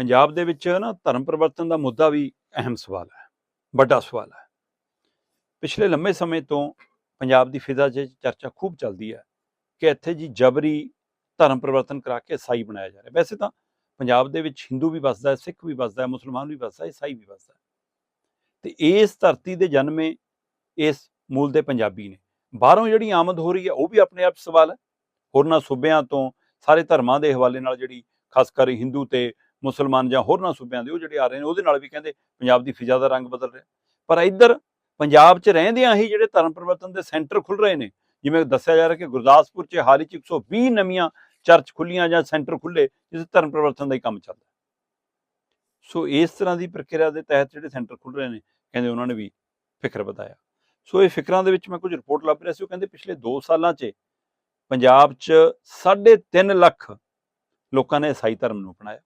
ਪੰਜਾਬ ਦੇ ਵਿੱਚ ਨਾ ਧਰਮ ਪਰਿਵਰਤਨ ਦਾ ਮੁੱਦਾ ਵੀ ਅਹਿਮ ਸਵਾਲ ਹੈ, ਵੱਡਾ ਸਵਾਲ ਹੈ। ਪਿਛਲੇ ਲੰਮੇ ਸਮੇਂ ਤੋਂ ਪੰਜਾਬ ਦੀ ਫਿਜ਼ਾ 'ਚ ਚਰਚਾ ਖੂਬ ਚੱਲਦੀ ਹੈ ਕਿ ਇੱਥੇ ਜੀ ਜਬਰੀ ਧਰਮ ਪਰਿਵਰਤਨ ਕਰਾ ਕੇ ਈਸਾਈ ਬਣਾਇਆ ਜਾ ਰਿਹਾ। ਵੈਸੇ ਤਾਂ ਪੰਜਾਬ ਦੇ ਵਿੱਚ ਹਿੰਦੂ ਵੀ ਵੱਸਦਾ ਹੈ, ਸਿੱਖ ਵੀ ਵੱਸਦਾ ਹੈ, ਮੁਸਲਮਾਨ ਵੀ ਵੱਸਦਾ ਹੈ, ਈਸਾਈ ਵੀ ਵੱਸਦਾ ਹੈ। ਤੇ ਇਸ ਧਰਤੀ ਦੇ ਜਨਮੇ ਇਸ ਮੂਲ ਦੇ ਪੰਜਾਬੀ ਨੇ। ਬਾਹਰੋਂ ਜਿਹੜੀ ਆਮਦ ਹੋ ਰਹੀ ਹੈ, ਉਹ ਵੀ ਆਪਣੇ ਆਪ 'ਚ ਸਵਾਲ ਹੈ। ਹੋਰਨਾਂ ਸੂਬਿਆਂ ਤੋਂ ਸਾਰੇ ਧਰਮਾਂ ਦੇ ਹਵਾਲੇ ਨਾਲ ਜਿਹੜੀ ਖਾਸ ਕਰ ਹਿੰਦੂ ਤੇ ਮੁਸਲਮਾਨ ਜਾਂ ਹੋਰਨਾਂ ਸੂਬਿਆਂ ਦੇ ਉਹ ਜਿਹੜੇ ਆ ਰਹੇ ਨੇ, ਉਹਦੇ ਨਾਲ ਵੀ ਕਹਿੰਦੇ ਪੰਜਾਬ ਦੀ ਫਿਜ਼ਾ ਦਾ ਰੰਗ ਬਦਲ ਰਿਹਾ। ਪਰ ਇੱਧਰ ਪੰਜਾਬ 'ਚ ਰਹਿੰਦਿਆਂ ਹੀ ਜਿਹੜੇ ਧਰਮ ਪਰਿਵਰਤਨ ਦੇ ਸੈਂਟਰ ਖੁੱਲ ਰਹੇ ਨੇ, ਜਿਵੇਂ ਦੱਸਿਆ ਜਾ ਰਿਹਾ ਕਿ ਗੁਰਦਾਸਪੁਰ 'ਚ ਹਾਲ ਹੀ 'ਚ 120 ਨਵੀਆਂ ਚਰਚ ਖੁੱਲੀਆਂ ਜਾਂ ਸੈਂਟਰ ਖੁੱਲੇ ਜਿਸ ਧਰਮ ਪਰਿਵਰਤਨ ਦਾ ਹੀ ਕੰਮ ਚੱਲਦਾ। ਸੋ ਇਸ ਤਰ੍ਹਾਂ ਦੀ ਪ੍ਰਕਿਰਿਆ ਦੇ ਤਹਿਤ ਜਿਹੜੇ ਸੈਂਟਰ ਖੁੱਲ ਰਹੇ ਨੇ, ਕਹਿੰਦੇ ਉਹਨਾਂ ਨੇ ਵੀ ਫਿਕਰ ਵਧਾਇਆ। ਸੋ ਇਹ ਫਿਕਰਾਂ ਦੇ ਵਿੱਚ ਮੈਂ ਕੁਝ ਰਿਪੋਰਟ ਲੱਭ ਰਿਹਾ ਸੀ, ਉਹ ਕਹਿੰਦੇ ਪਿਛਲੇ 2 ਸਾਲਾਂ 'ਚ ਪੰਜਾਬ 'ਚ 3.5 ਲੱਖ ਲੋਕਾਂ ਨੇ ਈਸਾਈ ਧਰਮ ਨੂੰ ਅਪਣਾਇਆ।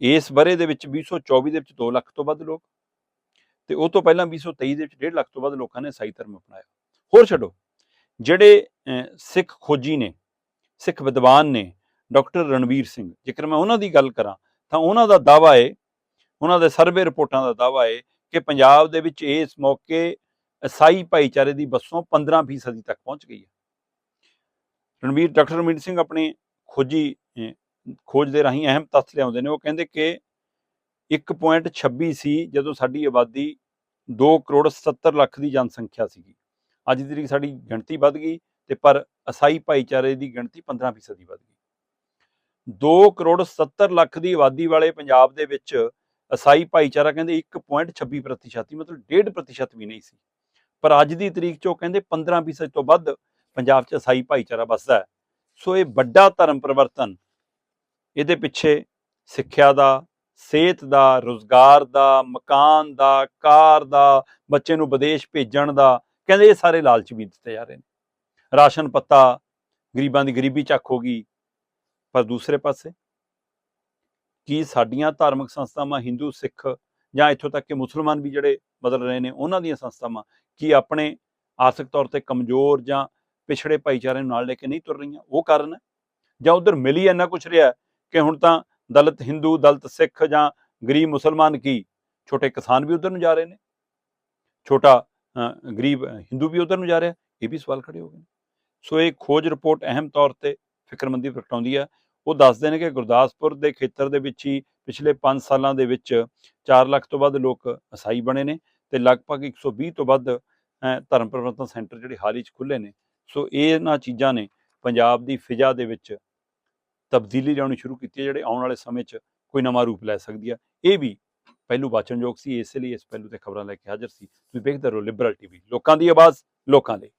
ਇਸ ਬਰੇ ਦੇ ਵਿੱਚ 2024 ਦੇ ਵਿੱਚ 2 ਲੱਖ ਤੋਂ ਵੱਧ ਲੋਕ ਤੇ ਉਹ ਤੋਂ ਪਹਿਲਾਂ 2023 ਦੇ ਵਿੱਚ 1.5 ਲੱਖ ਤੋਂ ਵੱਧ ਲੋਕਾਂ ਨੇ ਈਸਾਈ ਧਰਮ ਅਪਣਾਇਆ। ਹੋਰ ਛੱਡੋ, ਜਿਹੜੇ ਸਿੱਖ ਖੋਜੀ ਨੇ, ਸਿੱਖ ਵਿਦਵਾਨ ਨੇ, ਡਾਕਟਰ ਰਣਵੀਰ ਸਿੰਘ, ਜੇਕਰ ਮੈਂ ਉਹਨਾਂ ਦੀ ਗੱਲ ਕਰਾਂ, ਤਾਂ ਉਹਨਾਂ ਦਾ ਦਾਵਾ ਹੈ ਉਹਨਾਂ ਦੇ ਸਰਵੇ ਰਿਪੋਰਟਾਂ ਦਾ ਦਾਵਾ ਹੈ ਕਿ ਪੰਜਾਬ ਦੇ ਵਿੱਚ ਇਸ ਮੌਕੇ ਈਸਾਈ ਭਾਈਚਾਰੇ ਦੀ ਬੱਸੋਂ 15% ਤੱਕ ਪਹੁੰਚ ਗਈ ਹੈ। ਰਣਵੀਰ, ਡਾਕਟਰ ਰਣਵੀਰ ਸਿੰਘ ਆਪਣੇ ਖੋਜੀ ਖੋਜ ਦੇ ਰਾਹੀਂ ਅਹਿਮ ਤੱਥ ਲਿਆਉਂਦੇ ਨੇ, ਉਹ ਕਹਿੰਦੇ ਕਿ 1.26 ਸੀ ਜਦੋਂ ਸਾਡੀ ਆਬਾਦੀ 2 ਕਰੋੜ 70 ਲੱਖ ਦੀ ਜਨਸੰਖਿਆ ਸੀਗੀ। ਅੱਜ ਦੀ ਤਰੀਕ ਸਾਡੀ ਗਿਣਤੀ ਵੱਧ ਗਈ ਤੇ ਪਰ ਈਸਾਈ ਭਾਈਚਾਰੇ ਦੀ ਗਿਣਤੀ 15% ਦੀ ਵੱਧ ਗਈ। 2 ਕਰੋੜ 70 ਲੱਖ ਦੀ ਆਬਾਦੀ ਵਾਲੇ ਪੰਜਾਬ ਦੇ ਵਿੱਚ ਈਸਾਈ ਭਾਈਚਾਰਾ ਕਹਿੰਦੇ 1.26% ਹੀ ਮਤਲਬ 1.5% ਵੀ ਨਹੀਂ ਸੀ। ਪਰ ਅੱਜ ਦੀ ਤਰੀਕ 'ਚ ਉਹ ਕਹਿੰਦੇ 15% ਤੋਂ ਵੱਧ ਪੰਜਾਬ 'ਚ ਈਸਾਈ ਭਾਈਚਾਰਾ ਵੱਸਦਾ ਹੈ। ਸੋ ਇਹ ਵੱਡਾ ਧਰਮ ਪਰਿਵਰਤਨ ਇਹਦੇ ਪਿੱਛੇ ਸਿੱਖਿਆ ਦਾ, ਸਿਹਤ ਦਾ, ਰੋਜ਼ਗਾਰ ਦਾ, ਮਕਾਨ ਦਾ, ਕਾਰ ਦਾ, ਬੱਚੇ ਨੂੰ ਵਿਦੇਸ਼ ਭੇਜਣ ਦਾ, ਕਹਿੰਦੇ ਇਹ ਸਾਰੇ ਲਾਲਚ ਵੀ ਦਿੱਤੇ ਜਾ ਰਹੇ ਨੇ। ਰਾਸ਼ਨ ਪੱਤਾ ਗਰੀਬਾਂ ਦੀ ਗਰੀਬੀ ਚੱਕ ਹੋ ਗਈ। ਪਰ ਦੂਸਰੇ ਪਾਸੇ ਕੀ ਸਾਡੀਆਂ ਧਾਰਮਿਕ ਸੰਸਥਾਵਾਂ ਹਿੰਦੂ, ਸਿੱਖ ਜਾਂ ਇੱਥੋਂ ਤੱਕ ਕਿ ਮੁਸਲਮਾਨ ਵੀ ਜਿਹੜੇ ਬਦਲ ਰਹੇ ਨੇ, ਉਹਨਾਂ ਦੀਆਂ ਸੰਸਥਾਵਾਂ ਕੀ ਆਪਣੇ ਆਰਥਿਕ ਤੌਰ ਤੇ ਕਮਜ਼ੋਰ ਜਾਂ ਪਿਛੜੇ ਭਾਈਚਾਰੇ ਨੂੰ ਨਾਲ ਲੈ ਕੇ ਨਹੀਂ ਤੁਰ ਰਹੀਆਂ? ਉਹ ਕਾਰਨ ਹੈ? ਜਾਂ ਉਧਰ ਮਿਲੀ ਇੰਨਾ ਕੁਛ ਰਿਹਾ ਕਿ ਹੁਣ ਤਾਂ ਦਲਿਤ ਹਿੰਦੂ, ਦਲਿਤ ਸਿੱਖ ਜਾਂ ਗਰੀਬ ਮੁਸਲਮਾਨ ਕੀ? ਛੋਟੇ ਕਿਸਾਨ ਵੀ ਉਧਰ ਨੂੰ ਜਾ ਰਹੇ ਨੇ। ਛੋਟਾ ਗਰੀਬ ਹਿੰਦੂ ਵੀ ਉਧਰ ਨੂੰ ਜਾ ਰਿਹਾ। ਇਹ ਵੀ ਸਵਾਲ ਖੜੇ ਹੋ ਗਏ ਨੇ। ਸੋ ਇਹ ਖੋਜ ਰਿਪੋਰਟ ਅਹਿਮ ਤੌਰ ਤੇ ਫਿਕਰਮੰਦੀ ਪ੍ਰਗਟਾਉਂਦੀ ਹੈ। ਉਹ ਦੱਸਦੇ ਨੇ ਕਿ ਗੁਰਦਾਸਪੁਰ ਦੇ ਖੇਤਰ ਦੇ ਵਿੱਚ ਹੀ ਪਿਛਲੇ 5 ਸਾਲਾਂ ਦੇ ਵਿੱਚ 4 ਲੱਖ ਤੋਂ ਵੱਧ ਲੋਕ ਈਸਾਈ ਬਣੇ ਨੇ ਤੇ ਲਗਭਗ 120 ਤੋਂ ਵੱਧ ਧਰਮ ਪਰਿਵਰਤਨ ਸੈਂਟਰ ਜਿਹੜੇ ਹਾਲ ਹੀ ਚ ਖੁੱਲੇ ਨੇ। ਸੋ ਇਹਨਾਂ ਚੀਜ਼ਾਂ ਨੇ ਪੰਜਾਬ ਦੀ ਫਿਜ਼ਾ ਦੇ ਵਿੱਚ ਤਬਦੀਲੀ ਲਿਆਉਣੀ ਸ਼ੁਰੂ ਕੀਤੀ ਹੈ, ਜਿਹੜੇ ਆਉਣ ਵਾਲੇ ਸਮੇਂ 'ਚ ਕੋਈ ਨਵਾਂ ਰੂਪ ਲੈ ਸਕਦੀ ਹੈ। ਇਹ ਵੀ ਪਹਿਲੂ ਵਾਚਨਯੋਗ ਸੀ, ਇਸੇ ਲਈ ਇਸ ਪਹਿਲੂ ਤੇ ਖਬਰਾਂ ਲੈ ਕੇ ਹਾਜ਼ਰ ਸੀ। ਤੁਸੀਂ ਵੇਖਦੇ ਰਹੋ ਲਿਬਰਲ ਟੀਵੀ ਲੋਕਾਂ ਦੀ ਆਵਾਜ਼, ਲੋਕਾਂ ਲਈ।